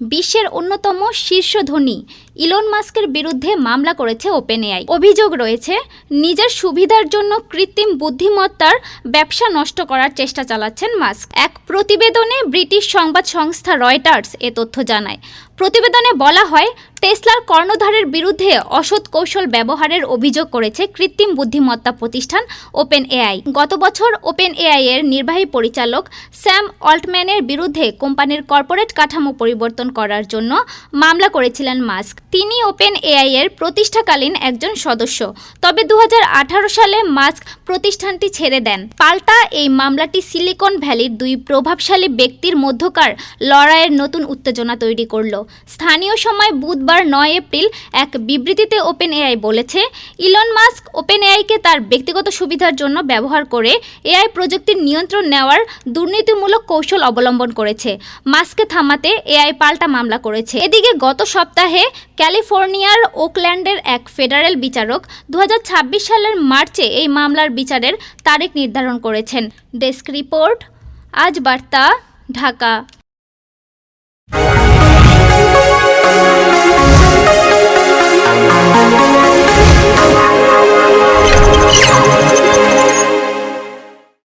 বিশ্বের অন্যতম শীর্ষ ধনী ইলন মাস্কের বিরুদ্ধে মামলা করেছে ওপেন এআই অভিযোগ রয়েছে, নিজের সুবিধার জন্য কৃত্রিম বুদ্ধিমত্তার ব্যবসা নষ্ট করার চেষ্টা চালাচ্ছেন মাস্ক। এক প্রতিবেদনে ব্রিটিশ সংবাদ সংস্থা রয়টার্স এ তথ্য জানায়। প্রতিবেদনে বলা হয়, টেসলার কর্ণধারের বিরুদ্ধে অসৎ কৌশল ব্যবহারের অভিযোগ করেছে কৃত্রিম বুদ্ধিমত্তা প্রতিষ্ঠান ওপেন এআই গত বছর ওপেন এআই এর নির্বাহী পরিচালক স্যাম অল্টম্যানের বিরুদ্ধে কোম্পানির কর্পোরেট কাঠামো পরিবর্তন করার জন্য মামলা করেছিলেন মাস্ক। তিনি ওপেন এআই এর প্রতিষ্ঠাকালীন একজন সদস্য। তবে দু হাজার আঠারো সালে মাস্ক প্রতিষ্ঠানটি ছেড়ে দেন। পাল্টা এই মামলাটি সিলিকন ভ্যালির দুই প্রভাবশালী ব্যক্তির মধ্যকার লড়াইয়ের নতুন উত্তেজনা তৈরি করল। স্থানীয় সময় বুধবার নয় এপ্রিল এক বিবৃতিতে ওপেন এআই বলেছে, ইলন মাস্ক ওপেন এআইকে তার ব্যক্তিগত সুবিধার জন্য ব্যবহার করে এআই প্রযুক্তির নিয়ন্ত্রণ নেওয়ার দুর্নীতিমূলক কৌশল অবলম্বন করেছে। মাস্ককে থামাতে এআই পাল্টা মামলা করেছে। এদিকে গত সপ্তাহে ক্যালিফোর্নিয়ার ওকল্যান্ডের এক ফেডারেল বিচারক দু হাজার ছাব্বিশ সালের মার্চে এই মামলার বিচারের তারিখ নির্ধারণ করেছেন। ডেস্ক রিপোর্ট, আজ বার্তা, ঢাকা।